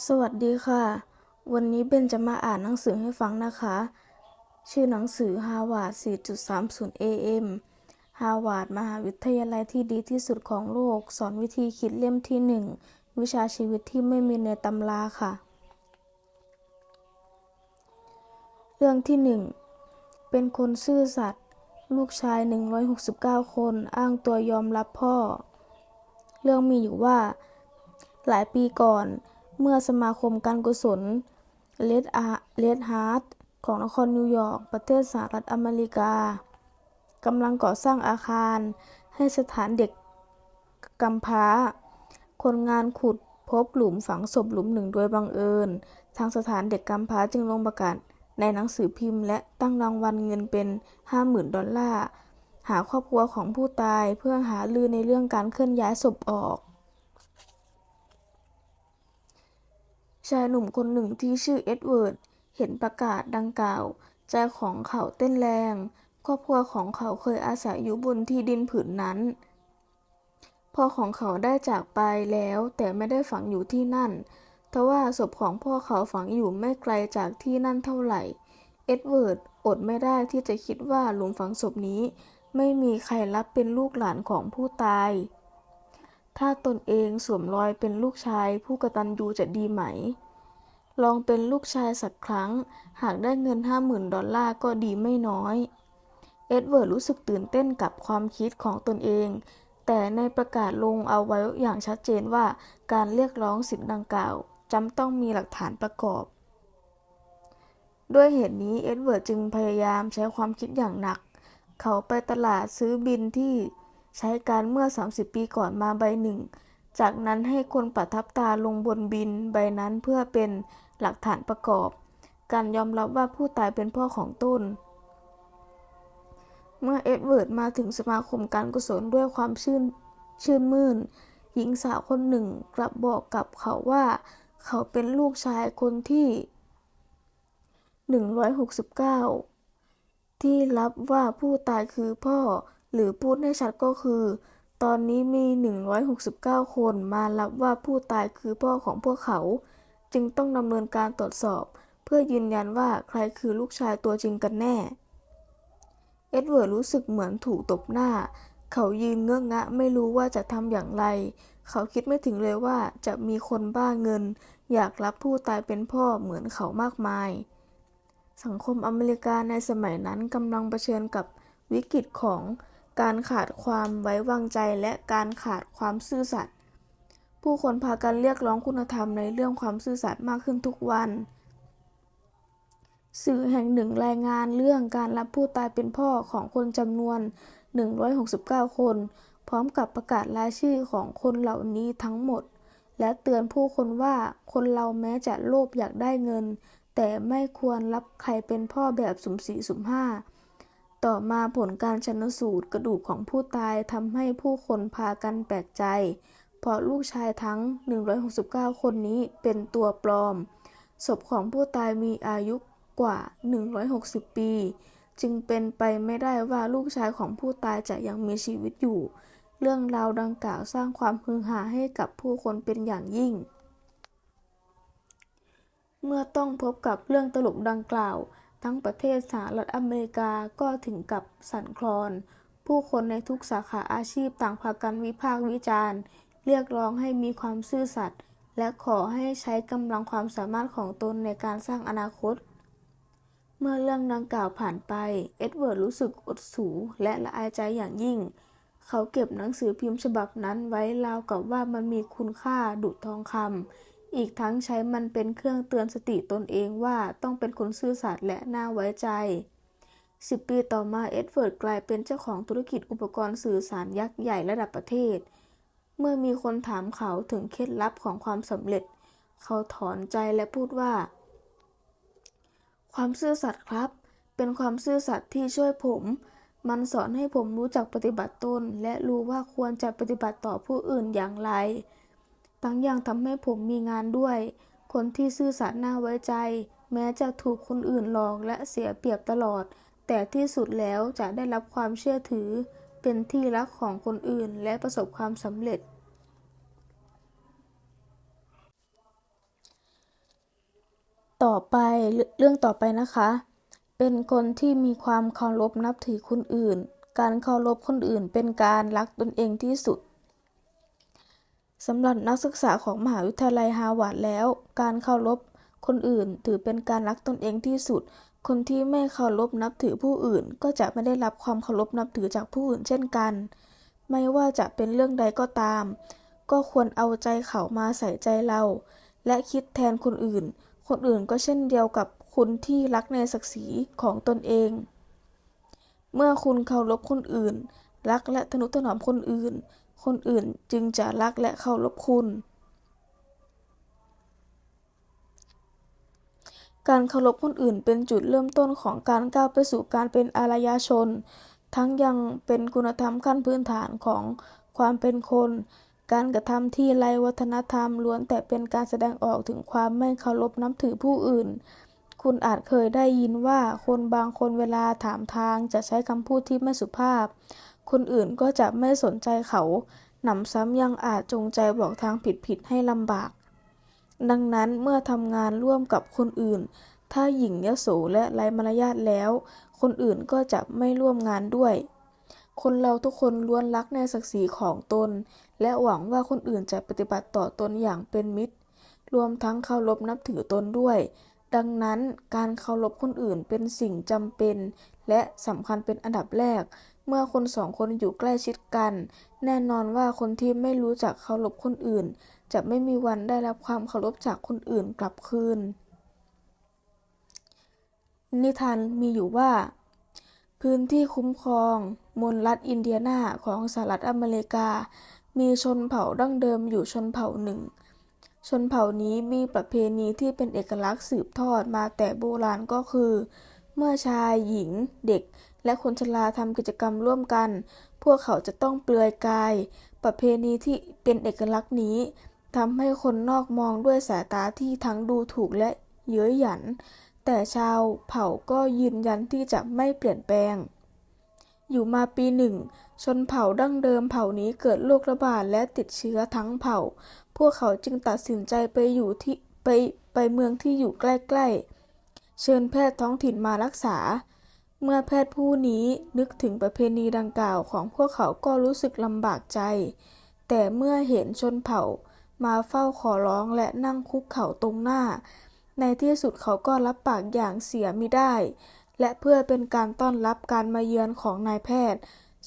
สวัสดีค่ะ วันนี้เบนจะมาอ่านหนังสือให้ฟังนะคะ ชื่อหนังสือ Harvard 4.30 AM Harvard มหาวิทยาลัยที่ดีที่สุดของโลก สอนวิธีคิดเล่มที่ 1 วิชาชีวิตที่ไม่มีในตำราค่ะ เรื่องที่ 1 เป็นคนซื่อสัตย์ลูกชาย 169 คนอ้างตัวยอมรับพ่อ เรื่องมีอยู่ว่า หลายปีก่อน เมื่อสมาคมการกุศลเลดอาเลดฮาร์ดของนครนิวยอร์กประเทศสหรัฐอเมริกากำลังก่อสร้างอาคารให้สถานเด็กกำพร้า คนงานขุดพบหลุมฝังศพหลุมหนึ่งโดยบังเอิญ ทางสถานเด็กกำพร้าจึงลงประกาศในหนังสือพิมพ์ และตั้งรางวัลเงินเป็น 50,000 ดอลลาร์ หาครอบครัวของผู้ตายเพื่อหาลือในเรื่องการเคลื่อนย้ายศพออก ชายหนุ่มคนหนึ่งที่ชื่อเอ็ดเวิร์ด เห็นประกาศดังกล่าว ใจของเขาเต้นแรง ครอบครัวของเขาเคยอาศัยอยู่บนที่ดินผืนนั้น พ่อของเขาได้จากไปแล้วแต่ไม่ได้ฝังอยู่ที่นั่นทว่าศพของพ่อเขาฝังอยู่ไม่ไกลจากที่นั่นเท่าไหร่ เอ็ดเวิร์ดอดไม่ได้ที่จะคิดว่าหลุมฝังศพนี้ ไม่มีใครรับเป็นลูกหลานของผู้ตาย ถ้าตนเองสวมรอยเป็นลูกชายผู้กระตัญญูจะดีไหม ลองเป็นลูกชายสักครั้ง หากได้เงินห้าหมื่นดอลลาร์ก็ดีไม่น้อย เอ็ดเวิร์ดรู้สึกตื่นเต้นกับความคิดของตนเอง แต่ในประกาศลงเอาไว้อย่างชัดเจนว่าการเรียกร้องสิทธิ์ดังกล่าวจำต้องมีหลักฐานประกอบ ด้วยเหตุนี้เอ็ดเวิร์ดจึงพยายามใช้ความคิดอย่างหนัก เขาไปตลาดซื้อบินที่ ใช้การเมื่อ 30 ปีก่อนมาใบหนึ่ง จากนั้นให้คนประทับตาลงบนบินใบนั้นเพื่อเป็นหลักฐานประกอบ การยอมรับว่าผู้ตายเป็นพ่อของต้น เมื่อเอ็ดเวิร์ดมาถึงสมาคมการกุศลด้วยความชื่นชื่นมื่น หญิงสาวคนหนึ่งกลับบอกกับเขาว่า เขาเป็นลูกชายคนที่ 169 ที่รับว่าผู้ตายคือพ่อ หรือพูดให้ชัดก็คือ ตอนนี้มี 169 คนมารับว่าผู้ตายคือพ่อของพวกเขา จึงต้องดำเนินการตรวจสอบ เพื่อยืนยันว่าใครคือลูกชายตัวจริงกันแน่ เอ็ดเวิร์ดรู้สึกเหมือนถูกตบหน้า เขายืนเงื้องะไม่รู้ว่าจะทำอย่างไร เขาคิดไม่ถึงเลยว่าจะมีคนบ้าเงิน อยากรับผู้ตายเป็นพ่อเหมือนเขามากมายสังคมอเมริกาในสมัยนั้นกำลังเผชิญกับวิกฤตของ การขาดความไว้วางใจและการขาดความซื่อสัตย์ผู้คนพากันเรียกร้องคุณธรรมในเรื่องความซื่อสัตย์มากขึ้นทุกวัน สื่อแห่งหนึ่งรายงานเรื่องการรับผู้ตายเป็นพ่อของคนจำนวน 169 คน พร้อมกับประกาศรายชื่อของคนเหล่านี้ทั้งหมด และเตือนผู้คนว่าคนเราแม้จะโลภอยากได้เงิน แต่ไม่ควรรับใครเป็นพ่อแบบสุ่มสี่สุ่มห้า ต่อมาผลการชันสูตรกระดูกของผู้ตายทำให้ผู้คนพากันแปลกใจ เพราะลูกชายทั้ง 169 คนนี้เป็นตัวปลอม ศพของผู้ตายมีอายุกว่า 160 ปี จึงเป็นไปไม่ได้ว่าลูกชายของผู้ตายจะยังมีชีวิตอยู่ เรื่องราวดังกล่าวสร้างความฮือฮาให้กับผู้คนเป็นอย่างยิ่ง เมื่อต้องพบกับเรื่องตลกดังกล่าว ทั้งประเทศสหรัฐอเมริกาก็ถึงกับสั่นคลอน ผู้คนในทุกสาขาอาชีพต่างพากันวิพากษ์วิจารณ์ เรียกร้องให้มีความซื่อสัตย์และขอให้ใช้กำลังความสามารถของตนในการสร้างอนาคต เมื่อเรื่องดังกล่าวผ่านไป เอ็ดเวิร์ดรู้สึกอดสูและละอายใจอย่างยิ่ง เขาเก็บหนังสือพิมพ์ฉบับนั้นไว้ราวกับว่ามันมีคุณค่าดุจทองคำ อีกทั้งใช้มันเป็นเครื่องเตือนสติตนเองว่าต้องเป็นคนซื่อสัตย์และน่าไว้ใจสิบปีต่อมาเอ็ดเวิร์ดกลายเป็นเจ้าของธุรกิจอุปกรณ์สื่อสารยักษ์ใหญ่ระดับประเทศ เมื่อมีคนถามเขาถึงเคล็ดลับของความสำเร็จ เขาถอนใจและพูดว่า ความซื่อสัตย์ครับ เป็นความซื่อสัตย์ที่ช่วยผม มันสอนให้ผมรู้จักปฏิบัติตนและรู้ว่าควรจะปฏิบัติต่อผู้อื่นอย่างไร ทั้งยังทำให้ผมมีงานด้วย คนที่ซื่อสัตย์น่าไว้ใจ แม้จะถูกคนอื่นหลอกและเสียเปรียบตลอด แต่ที่สุดแล้วจะได้รับความเชื่อถือ เป็นที่รักของคนอื่นและประสบความสำเร็จ ต่อไปเรื่องเรื่องต่อไปนะคะ เป็นคนที่มีความเคารพนับถือคนอื่น การเคารพคนอื่นเป็นการรักตนเองที่สุด สำหรับนักศึกษาของมหาวิทยาลัยฮาร์วาร์ดแล้ว การเคารพคนอื่นถือเป็นการรักตนเองที่สุด คนที่ไม่เคารพนับถือผู้อื่น ก็จะไม่ได้รับความเคารพนับถือจากผู้อื่นเช่นกัน ไม่ว่าจะเป็นเรื่องใดก็ตาม ก็ควรเอาใจเขามาใส่ใจเรา และคิดแทนคนอื่น คนอื่นก็เช่นเดียวกับคุณที่รักในศักดิ์ศรีของตนเอง เมื่อคุณเคารพคนอื่น รักและทนุถนอมคนอื่น คนอื่นจึงจะรักและเคารพคุณ การเคารพคนอื่นเป็นจุดเริ่มต้นของการก้าวไปสู่การเป็นอารยชน ทั้งยังเป็นคุณธรรมขั้นพื้นฐานของความเป็นคน การกระทำที่ไร้วัฒนธรรมล้วนแต่เป็นการแสดงออกถึงความไม่เคารพนับถือผู้อื่นคุณอาจเคยได้ยินว่าคนบางคนเวลาถามทางจะใช้คำพูดที่ไม่สุภาพ คนอื่นก็จะไม่สนใจเขาหนำซ้ำยังอาจจงใจบอกทางผิดๆให้ลำบาก ดังนั้นเมื่อทำงานร่วมกับคนอื่น ถ้าหญิงยโสและไร้มารยาทแล้ว คนอื่นก็จะไม่ร่วมงานด้วย คนเราทุกคนล้วนรักในศักดิ์ศรีของตน และหวังว่าคนอื่นจะปฏิบัติต่อตนอย่างเป็นมิตร รวมทั้งเคารพนับถือตนด้วย ดังนั้นการเคารพคนอื่นเป็นสิ่งจำเป็น และสำคัญเป็นอันดับแรก เมื่อคนสองคนอยู่ใกล้ชิดกัน แน่นอนว่าคนที่ไม่รู้จักเคารพคนอื่น จะไม่มีวันได้รับความเคารพจากคนอื่นกลับคืน นิทานมีอยู่ว่า พื้นที่คุ้มครองมณฑรัฐอินเดียนาของสหรัฐอเมริกา มีชนเผ่าดั้งเดิมอยู่ชนเผ่าหนึ่ง ชนเผ่านี้มีประเพณีที่เป็นเอกลักษณ์สืบทอดมาแต่โบราณก็คือ เมื่อชายหญิงเด็ก และคนชราทำกิจกรรมร่วมกัน พวกเขาจะต้องเปลือยกาย ประเพณีที่เป็นเอกลักษณ์นี้ทำให้คนนอกมองด้วยสายตาที่ทั้งดูถูกและเย้ยหยัน แต่ชาวเผ่าก็ยืนยันที่จะไม่เปลี่ยนแปลง อยู่มาปีหนึ่ง ชนเผ่าดั้งเดิมเผ่านี้เกิดโรคระบาดและติดเชื้อทั้งเผ่า พวกเขาจึงตัดสินใจไปอยู่ที่ไปไปเมืองที่อยู่ใกล้ๆ เชิญแพทย์ท้องถิ่นมารักษา เมื่อแพทย์ผู้นี้นึกถึงประเพณีดังกล่าวของพวกเขาก็รู้สึกลำบากใจ แต่เมื่อเห็นชนเผ่ามาเฝ้าขอร้องและนั่งคุกเข่าตรงหน้า ในที่สุดเขาก็รับปากอย่างเสียมิได้ และเพื่อเป็นการต้อนรับการมาเยือนของนายแพทย์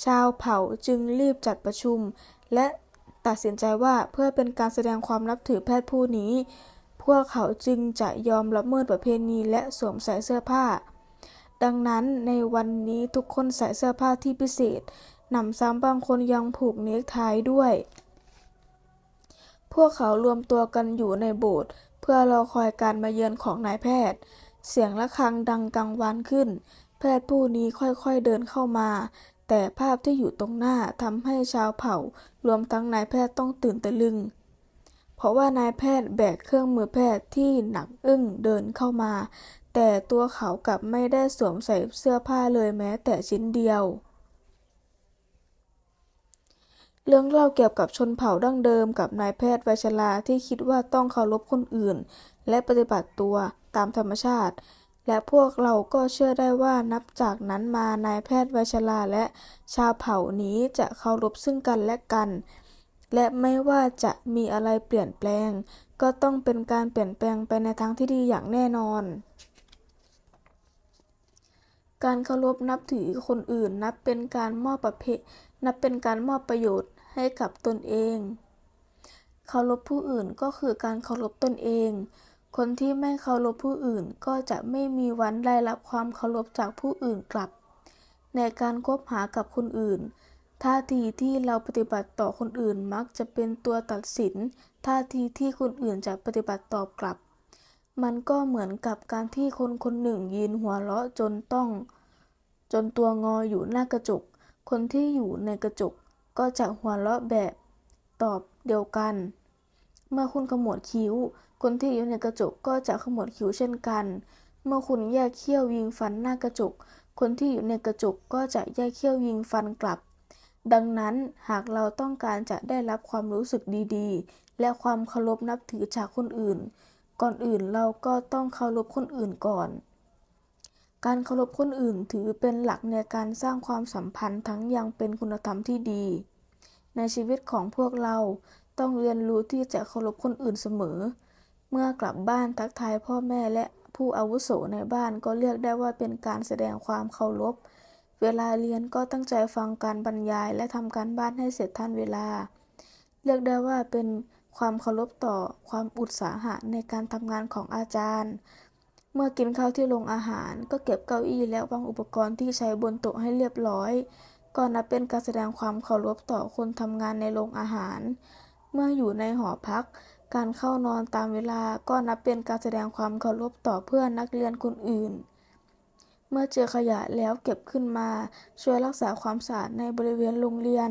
ชาวเผ่าจึงรีบจัดประชุม และตัดสินใจว่าเพื่อเป็นการแสดงความนับถือแพทย์ผู้นี้ พวกเขาจึงจะยอมละเมิดประเพณีและสวมใส่เสื้อผ้า ดังนั้นในวันนี้ทุกคนใส่เสื้อผ้าที่พิเศษหนำซ้ำบางคนยังผูกเนคไทด้วย พวกเขารวมตัวกันอยู่ในโบสถ์เพื่อรอคอยการมาเยือนของนายแพทย์ เสียงะระฆังดังกังวานขึ้น แพทย์ผู้นี้ค่อยๆเดินเข้ามา แต่ภาพที่อยู่ตรงหน้าทำให้ชาวเผ่ารวมทั้งนายแพทย์ต้องตื่นตะลึง ราะว่านายแพทย์แบกเครื่องมือแพทย์ที่หนักอึ้งเดินเข้ามา แต่ตัวเขากลับไม่ได้สวมใส่เสื้อผ้าเลยแม้แต่ชิ้นเดียว เรื่องเล่าเกี่ยวกับชนเผ่าดั้งเดิมกับนายแพทย์วัชราที่คิดว่าต้องเคารพคนอื่น และปฏิบัติตัวตามธรรมชาติ และพวกเราก็เชื่อได้ว่านับจากนั้นมานายแพทย์วัชราและชาวเผ่านี้จะเคารพซึ่งกันและกัน และไม่ว่าจะมีอะไรเปลี่ยนแปลง ก็ต้องเป็นการเปลี่ยนแปลงไปในทางที่ดีอย่างแน่นอน การเคารพนับถือคนอื่นนับเป็นการมอบประเพนับเป็นการมอบประโยชน์ให้กับตนเองเคารพผู้อื่นก็คือการเคารพตนเอง คนที่ไม่เคารพผู้อื่นก็จะไม่มีวันได้รับความเคารพจากผู้อื่นกลับ ในการคบหากับคนอื่น ท่าทีที่เราปฏิบัติต่อคนอื่นมักจะเป็นตัวตัดสิน ท่าทีที่คนอื่นจะปฏิบัติตอบกลับ มันก็เหมือนกับการที่คนคนหนึ่งยืนหัวเราะจนต้อง จนตัวงออยู่หน้ากระจก คนที่อยู่ในกระจกก็จะหัวเราะแบบตอบเดียวกัน เมื่อคุณขมวดคิ้ว คนที่อยู่ในกระจกก็จะขมวดคิ้วเช่นกัน เมื่อคุณแยกเขี้ยวยิงฟันหน้ากระจก คนที่อยู่ในกระจกก็จะแยกเขี้ยวยิงฟันกลับ ดังนั้นหากเราต้องการจะได้รับความรู้สึกดีๆ และความเคารพนับถือจากคนอื่น ก่อนอื่นเราก็ต้องเคารพคนอื่นก่อน การเคารพคนอื่นถือเป็นหลักในการสร้างความสัมพันธ์ทั้งยังเป็นคุณธรรมที่ดี ในชีวิตของพวกเราต้องเรียนรู้ที่จะเคารพคนอื่นเสมอ เมื่อกลับบ้านทักทายพ่อแม่และผู้อาวุโสในบ้านก็เรียกได้ว่าเป็นการแสดงความเคารพ เวลาเรียนก็ตั้งใจฟังการบรรยายและทำการบ้านให้เสร็จทันเวลา เรียกได้ว่าเป็นความเคารพต่อความอุตสาหะในการทำงานของอาจารย์ เมื่อกินข้าวที่โรงอาหารก็เก็บเก้าอี้และวางอุปกรณ์ที่ใช้บนโต๊ะให้เรียบร้อย ก็นับเป็นการแสดงความเคารพต่อคนทำงานในโรงอาหาร เมื่ออยู่ในหอพัก การเข้านอนตามเวลาก็นับเป็นการแสดงความเคารพต่อเพื่อนนักเรียนคนอื่น เมื่อเจอขยะแล้วเก็บขึ้นมา ช่วยรักษาความสะอาดในบริเวณโรงเรียน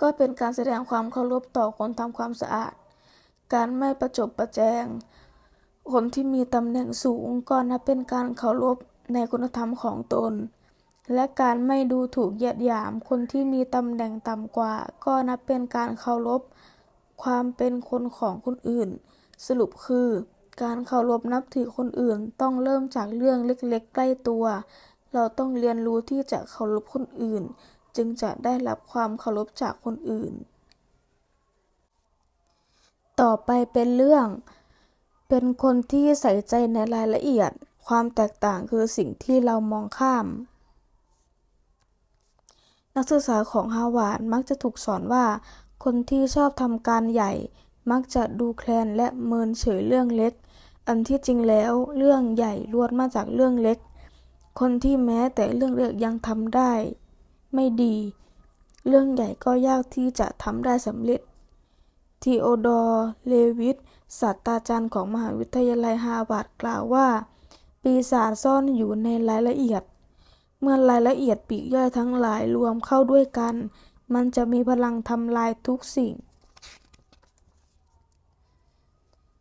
ก็เป็นการแสดงความเคารพต่อคนทำความสะอาด การไม่ประจบประแจง คนที่มีตำแหน่งสูงก็นับเป็นการเคารพในคุณธรรมของตน และการไม่ดูถูกเหยียดหยามคนที่มีตำแหน่งต่ำกว่า ก็นับเป็นการเคารพความเป็นคนของคนอื่น สรุปคือ การเคารพนับถือคนอื่นต้องเริ่มจากเรื่องเล็กๆ ใกล้ตัว เราต้องเรียนรู้ที่จะเคารพคนอื่น จึงจะได้รับความเคารพจากคนอื่น ต่อไปเป็นเรื่อง เป็นคนที่ใส่ใจในรายละเอียด ความแตกต่างคือสิ่งที่เรามองข้าม นักศึกษาของฮาวาดมักจะถูกสอนว่า คนที่ชอบทำการใหญ่มักจะดูแคลนและเมินเฉยเรื่องเล็ก อันที่จริงแล้วเรื่องใหญ่ล้วนมาจากเรื่องเล็ก คนที่แม้แต่เรื่องเล็กยังทำได้ ไม่ดี เรื่องใหญ่ก็ยากที่จะทำได้สำเร็จทีโอดอร์ เลวิตศาสตราจารย์ของมหาวิทยาลัยฮาร์วาร์ดกล่าวว่า ปีศาจซ่อนอยู่ในรายละเอียด เมื่อรายละเอียดปีกย่อยทั้งหลายรวมเข้าด้วยกัน มันจะมีพลังทำลายทุกสิ่ง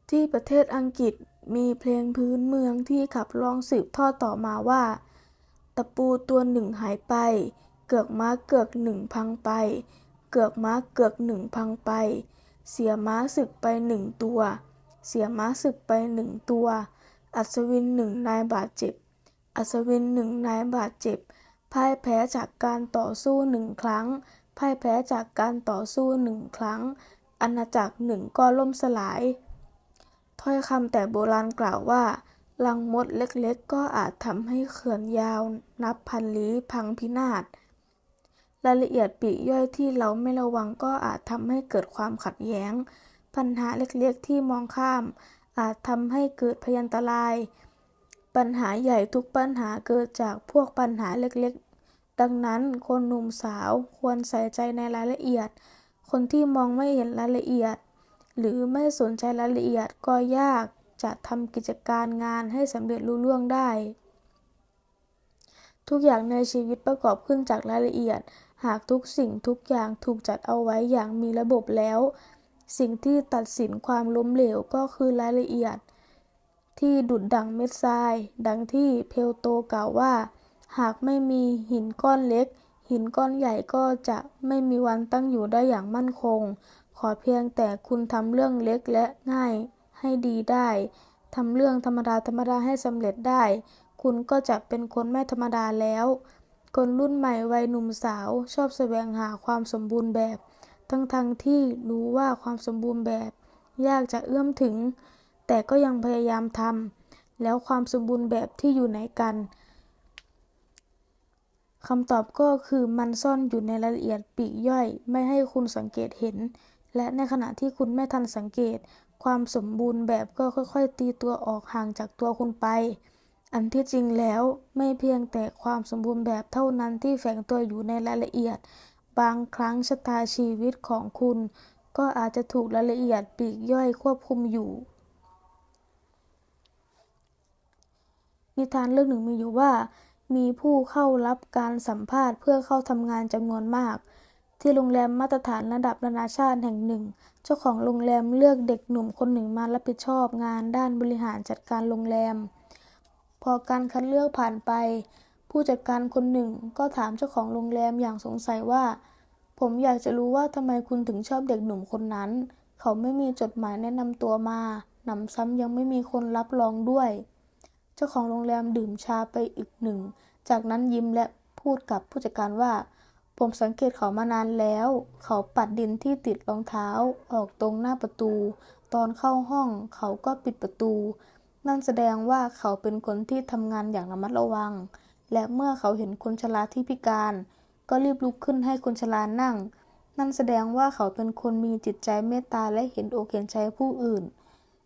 ที่ประเทศอังกฤษ มีเพลงพื้นเมืองที่ขับร้องสืบทอดต่อมาว่า ตะปูตัวหนึ่งหายไป เกือกม้าเกือกหนึ่งพังไป เกือกม้าเกือกหนึ่งพังไป เสียม้าศึกไปหนึ่งตัว เสียม้าศึกไปหนึ่งตัว อัศวินหนึ่งนายบาดเจ็บ อัศวินหนึ่งนายบาดเจ็บ พ่ายแพ้จากการต่อสู้หนึ่งครั้ง พ่ายแพ้จากการต่อสู้หนึ่งครั้ง อาณาจักรหนึ่งก็ล่มสลาย ถ้อยคำแต่โบราณกล่าวว่าลังมดเล็กๆ ก็อาจทำให้เขื่อนยาวนับพันลี้พังพินาศ รายละเอียดปีกย่อยที่เราไม่ระวังก็อาจทำให้เกิดความขัดแย้ง ปัญหาเล็กๆ ที่มองข้าม อาจทำให้เกิดพยันตราย ปัญหาใหญ่ทุกปัญหาเกิดจากพวกปัญหาเล็กๆ ดังนั้นคนหนุ่มสาวควรใส่ใจในรายละเอียด คนที่มองไม่เห็นรายละเอียด หรือไม่สนใจรายละเอียดก็ยากจะทำกิจการงานให้สำเร็จลุล่วงได้ ทุกอย่างในชีวิตประกอบขึ้นจากรายละเอียด หากทุกสิ่งทุกอย่างถูกจัดเอาไว้อย่างมีระบบแล้ว สิ่งที่ตัดสินความล้มเหลวก็คือรายละเอียด ที่ดุดดังเม็ดทราย ดังที่เพลโตกล่าวว่า หากไม่มีหินก้อนเล็ก หินก้อนใหญ่ก็จะไม่มีวันตั้งอยู่ได้อย่างมั่นคง ขอเพียงแต่คุณทำเรื่องเล็กและง่ายให้ดีได้ทำเรื่องธรรมดาธรรมดาให้สำเร็จได้ คุณก็จะเป็นคนไม่ธรรมดาแล้ว คนรุ่นใหม่วัยหนุ่มสาว ชอบแสวงหาความสมบูรณ์แบบ ทั้งๆทที่รู้ว่าความสมบูรณ์แบบ ยากจะเอื้อมถึง แต่ก็ยังพยายามทำแล้วความสมบูรณ์แบบที่อยู่ไหนกันคำตอบก็คือมันซ่อนอยู่ในรายละเอียดปีกย่อย ไม่ให้คุณสังเกตเห็น และในขณะที่คุณไม่ทันสังเกต ความสมบูรณ์แบบก็ค่อยๆ ตีตัวออกห่างจากตัวคุณไป อันที่จริงแล้วไม่เพียงแต่ความสมบูรณ์แบบเท่านั้นที่แฝงตัวอยู่ในรายละเอียด บางครั้งชะตาชีวิตของคุณ ก็อาจจะถูกรายละเอียดปีกย่อยควบคุมอยู่ นิทานเรื่องหนึ่งมีอยู่ว่ามีผู้เข้ารับการสัมภาษณ์เพื่อเข้าทำงานจำนวนมาก ที่โรงแรมมาตรฐานระดับนานาชาติแห่งหนึ่ง เจ้าของโรงแรมเลือกเด็กหนุ่มคนหนึ่งมารับผิดชอบงานด้านบริหารจัดการโรงแรม พอการคัดเลือกผ่านไป ผู้จัดการคนหนึ่งก็ถามเจ้าของโรงแรมอย่างสงสัยว่า ผมอยากจะรู้ว่าทำไมคุณถึงชอบเด็กหนุ่มคนนั้น เขาไม่มีจดหมายแนะนำตัวมาหนำซ้ำยังไม่มีคนรับรองด้วย เจ้าของโรงแรมดื่มชาไปอีกหนึ่ง จากนั้นยิ้มและพูดกับผู้จัดการว่า ผมสังเกตเขามานานแล้ว เขาปัดดินที่ติดรองเท้าออกตรงหน้าประตู ตอนเข้าห้องเขาก็ปิดประตู นั่นแสดงว่าเขาเป็นคนที่ทำงานอย่างระมัดระวัง และเมื่อเขาเห็นคนชราที่พิการ ก็รีบลุกขึ้นให้คนชรานั่ง นั่นแสดงว่าเขาเป็นคนมีจิตใจเมตตาและเห็นอกเห็นใจผู้อื่น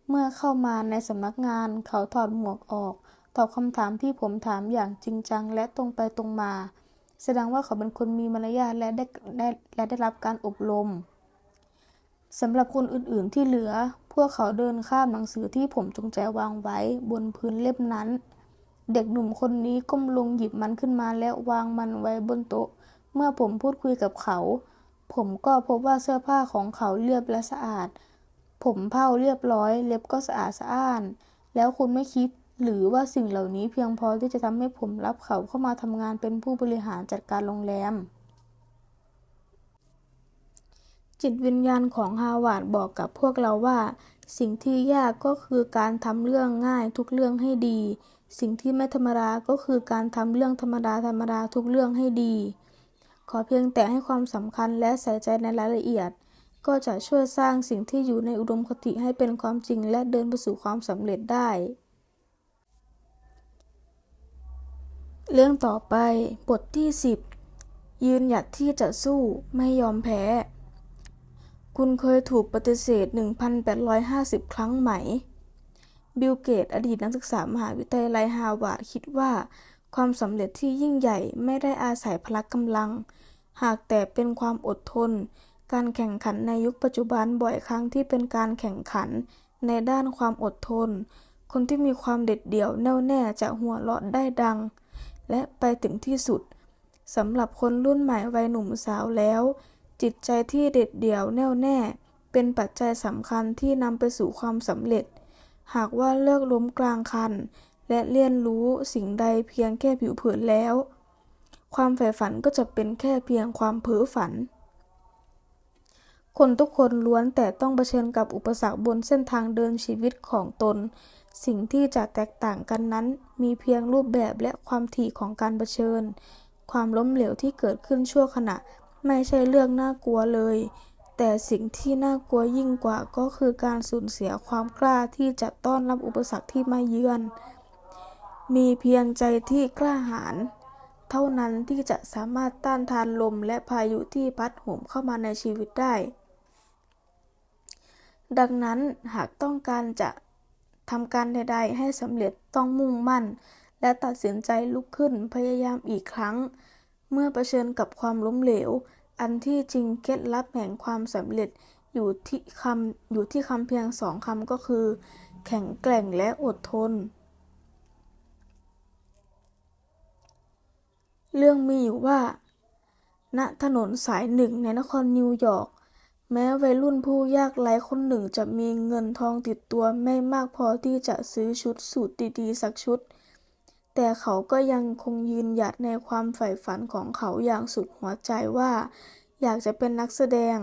เมื่อเข้ามาในสำนักงาน เขาถอดหมวกออก ตอบคำถามที่ผมถามอย่างจริงจังและตรงไปตรงมา แสดงว่าเขาเป็นคนมีมารยาทและได้ได้และได้รับการอบรมสำหรับคนอื่นๆที่เหลือ พวกเขาเดินข้ามหนังสือที่ผมจงใจวางไว้บนพื้นเล่มนั้น เด็กหนุ่มคนนี้ก้มลงหยิบมันขึ้นมาและวางมันไว้บนโต๊ะ เมื่อผมพูดคุยกับเขา ผมก็พบว่าเสื้อผ้าของเขาเรียบและสะอาด ผมเผ้าเรียบร้อย เล็บก็สะอาดสะอ้าน แล้วคุณไม่คิด หรือว่าสิ่งเหล่านี้เพียงพอที่จะทำให้ผมรับเขาเข้ามาทำงานเป็นผู้บริหารจัดการโรงแรม จิตวิญญาณของฮาวาดบอกกับพวกเราว่า สิ่งที่ยากก็คือการทำเรื่องง่ายทุกเรื่องให้ดี สิ่งที่ไม่ธรรมดาก็คือการทำเรื่องธรรมดาธรรมดาทุกเรื่องให้ดี ขอเพียงแต่ให้ความสำคัญและใส่ใจในรายละเอียด ก็จะช่วยสร้างสิ่งที่อยู่ในอุดมคติให้เป็นความจริงและเดินไปสู่ความสำเร็จได้ เรื่องต่อไปบทที่ 10 ยืนหยัดที่จะสู้ไม่ยอมแพ้ คุณเคยถูกปฏิเสธ 1,850 ครั้งไหม บิลเกตอดีตนักศึกษามหาวิทยาลัยฮาร์วาร์ดคิดว่า ความสำเร็จที่ยิ่งใหญ่ไม่ได้อาศัยพละกำลัง หากแต่เป็นความอดทน การแข่งขันในยุคปัจจุบันบ่อยครั้งที่เป็นการแข่งขันในด้านความอดทน คนที่มีความเด็ดเดี่ยวแน่วแน่จะหัวเราะได้ดัง และไปถึงที่สุดสำหรับคนรุ่นใหม่วัยหนุ่มสาวแล้ว จิตใจที่เด็ดเดี่ยวแน่วแน่ เป็นปัจจัยสำคัญที่นำไปสู่ความสำเร็จ หากว่าเลิกล้มกลางคัน และเรียนรู้สิ่งใดเพียงแค่ผิวเผินแล้ว ความใฝ่ฝันก็จะเป็นแค่เพียงความเพ้อฝัน คนทุกคนล้วนแต่ต้องเผชิญกับอุปสรรคบนเส้นทางเดินชีวิตของตน สิ่งที่จะแตกต่างกันนั้น มีเพียงรูปแบบและความถี่ของการเผชิญ ความล้มเหลวที่เกิดขึ้นชั่วขณะ ไม่ใช่เรื่องน่ากลัวเลย แต่สิ่งที่น่ากลัวยิ่งกว่าก็คือการสูญเสียความกล้าที่จะต้อนรับอุปสรรคที่มาเยือน มีเพียงใจที่กล้าหาญเท่านั้นที่จะสามารถต้านทานลมและพายุที่พัดโหมเข้ามาในชีวิตได้ ดังนั้นหากต้องการจะ ทำการใดๆ ให้สำเร็จต้องมุ่งมั่น และตัดสินใจลุกขึ้นพยายามอีกครั้ง เมื่อเผชิญกับความล้มเหลว อันที่จริงเคล็ดลับแห่งความสำเร็จอยู่ที่คำอยู่ที่คำเพียงสองคำก็คือ แข็งแกร่งและอดทน เรื่องมีอยู่ว่า ณถนนสายหนึ่งในนครนิวยอร์ก แม้วัยรุ่นผู้ยากไร้คนหนึ่งจะมีเงินทองติดตัวไม่มากพอที่จะซื้อชุดสูทดีๆสักชุด แต่เขาก็ยังคงยืนหยัดในความใฝ่ฝันของเขาอย่างสุดหัวใจว่า อยากจะเป็นนักแสดง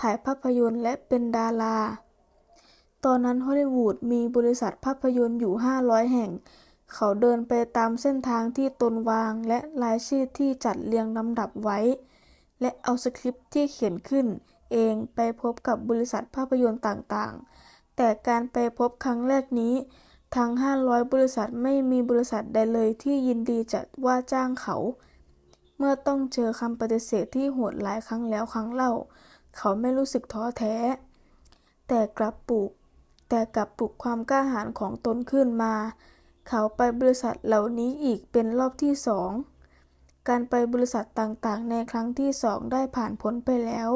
ถ่ายภาพยนตร์และเป็นดารา ตอนนั้นฮอลลีวูดมีบริษัทภาพยนตร์อยู่ 500 แห่ง เขาเดินไปตามเส้นทางที่ตนวางและรายชื่อที่จัดเรียงลำดับไว้ และเอาสคริปต์ที่เขียนขึ้น เองไปพบกับบริษัทภาพยนตร์ต่างๆ แต่การไปพบครั้งแรกนี้ ทั้ง 500 บริษัทไม่มีบริษัทใดเลยที่ยินดีจะว่าจ้างเขา เมื่อต้องเจอคำปฏิเสธที่โหดหลายครั้งแล้วครั้งเล่า เขาไม่รู้สึกท้อแท้ แต่กลับปลูก แต่กลับปลุกความกล้าหาญของตนขึ้นมา เขาไปบริษัทเหล่านี้อีกเป็นรอบที่สองการไปบริษัทต่างๆ ในครั้งที่สองได้ผ่านพ้นไปแล้ว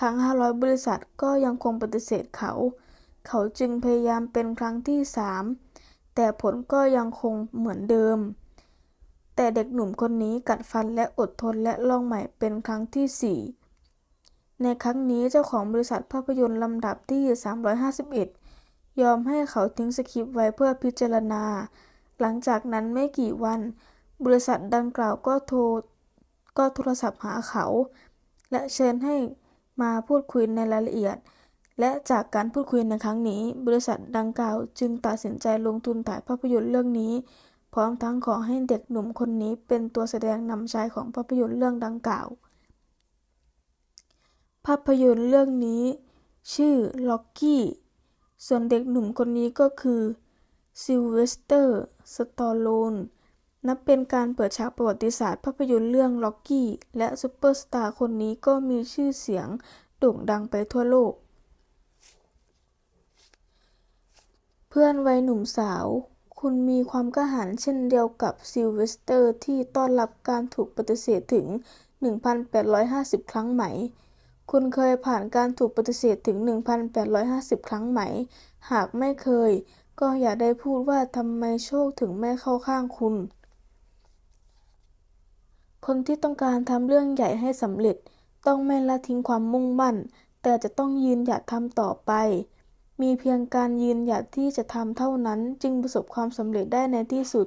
ทั้ง 500 บริษัทก็ยังคงปฏิเสธเขา เขาจึงพยายามเป็นครั้งที่สามแต่ผลก็ยังคงเหมือนเดิม แต่เด็กหนุ่มคนนี้กัดฟันและอดทนและลองใหม่เป็นครั้งที่สี่ในครั้งนี้เจ้าของบริษัทภาพยนตร์ลำดับที่ 351 ยอมให้เขาทิ้งสคริปต์ไว้เพื่อพิจารณา หลังจากนั้นไม่กี่วัน บริษัทดังกล่าวก็โทรก็โทรศัพท์หาเขา และเชิญให้ มาพูดคุยในรายละเอียด และจากการพูดคุยในครั้งนี้ บริษัทดังกล่าวจึงตัดสินใจลงทุนถ่ายภาพยนตร์เรื่องนี้ พร้อมทั้งขอให้เด็กหนุ่มคนนี้เป็นตัวแสดงนำชายของภาพยนตร์เรื่องดังกล่าว ภาพยนตร์เรื่องนี้ ชื่อล็อกกี้ส่วนเด็กหนุ่มคนนี้ก็คือซิลเวสเตอร์ สตอโลน นับเป็นการเปิดฉากประวัติศาสตร์ภาพยนตร์เรื่องล็อกกี้ และซูเปอร์สตาร์คนนี้ก็มีชื่อเสียงโด่งดังไปทั่วโลก เพื่อนวัยหนุ่มสาว คุณมีความกล้าหาญเช่นเดียวกับซิลเวสเตอร์ที่ต้อนรับการถูกปฏิเสธถึง 1,850 ครั้งไหม คุณเคยผ่านการถูกปฏิเสธถึง 1,850 ครั้งไหม หากไม่เคย ก็อย่าได้พูดว่าทำไมโชคถึงไม่เข้าข้างคุณ คนที่ต้องการทำเรื่องใหญ่ให้สำเร็จ ต้องไม่ละทิ้งความมุ่งมั่น แต่จะต้องยืนหยัดทำต่อไป มีเพียงการยืนหยัดที่จะทำเท่านั้นจึงประสบความสำเร็จได้ในที่สุด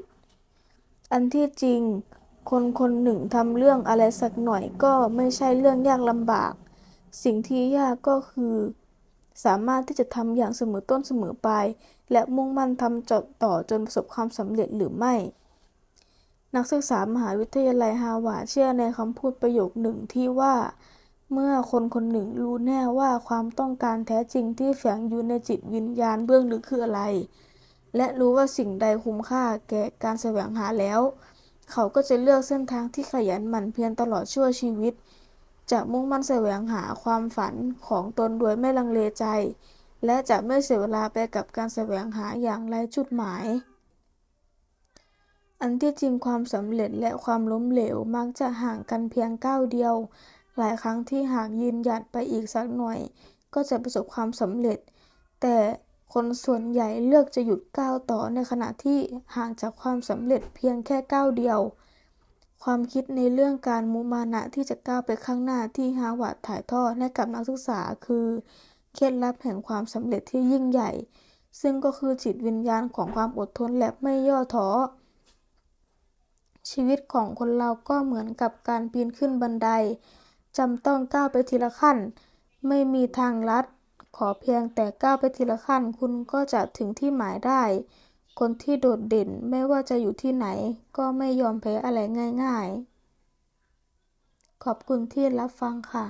อันที่จริง คนคนหนึ่งทำเรื่องอะไรสักหน่อยก็ไม่ใช่เรื่องยากลำบาก สิ่งที่ยากก็คือ สามารถที่จะทำอย่างเสมอต้นเสมอปลายและมุ่งมั่นทำจดต่อจนประสบความสำเร็จหรือไม่ นักศึกษามหาวิทยาลัยฮาร์วาร์ดเชื่อในคำพูดประโยคหนึ่งที่ว่า เมื่อคนคนหนึ่งรู้แน่ว่าความต้องการแท้จริงที่แฝงอยู่ในจิตวิญญาณเบื้องลึกคืออะไร และรู้ว่าสิ่งใดคุ้มค่าแก่การแสวงหาแล้ว เขาก็จะเลือกเส้นทางที่ขยันหมั่นเพียรตลอดชั่วชีวิต จะมุ่งมั่นแสวงหาความฝันของตนโดยไม่ลังเลใจ และจะไม่เสียเวลาไปกับการแสวงหาอย่างไร้จุดหมาย อันที่จริงความสำเร็จและความล้มเหลวมักจะห่างกันเพียงก้าวเดียว หลายครั้งที่หากยืนหยัดไปอีกสักหน่อย ก็จะประสบความสำเร็จ แต่คนส่วนใหญ่เลือกจะหยุดก้าวต่อในขณะที่ห่างจากความสำเร็จเพียงแค่ก้าวเดียว ความคิดในเรื่องการมุมานะที่จะก้าวไปข้างหน้าที่ฮาวาดถ่ายทอดให้กับนักศึกษาคือ เคล็ดลับแห่งความสำเร็จที่ยิ่งใหญ่ ซึ่งก็คือจิตวิญญาณของความอดทนและไม่ย่อท้อ ชีวิตของคนเราก็เหมือนกับการปีนขึ้นบันไดจำต้องก้าวไปทีละขั้น ไม่มีทางลัด ขอเพียงแต่ก้าวไปทีละขั้น คุณก็จะถึงที่หมายได้ คนที่โดดเด่นไม่ว่าจะอยู่ที่ไหน ก็ไม่ยอมแพ้อะไรง่าย ๆ ขอบคุณที่รับฟังค่ะ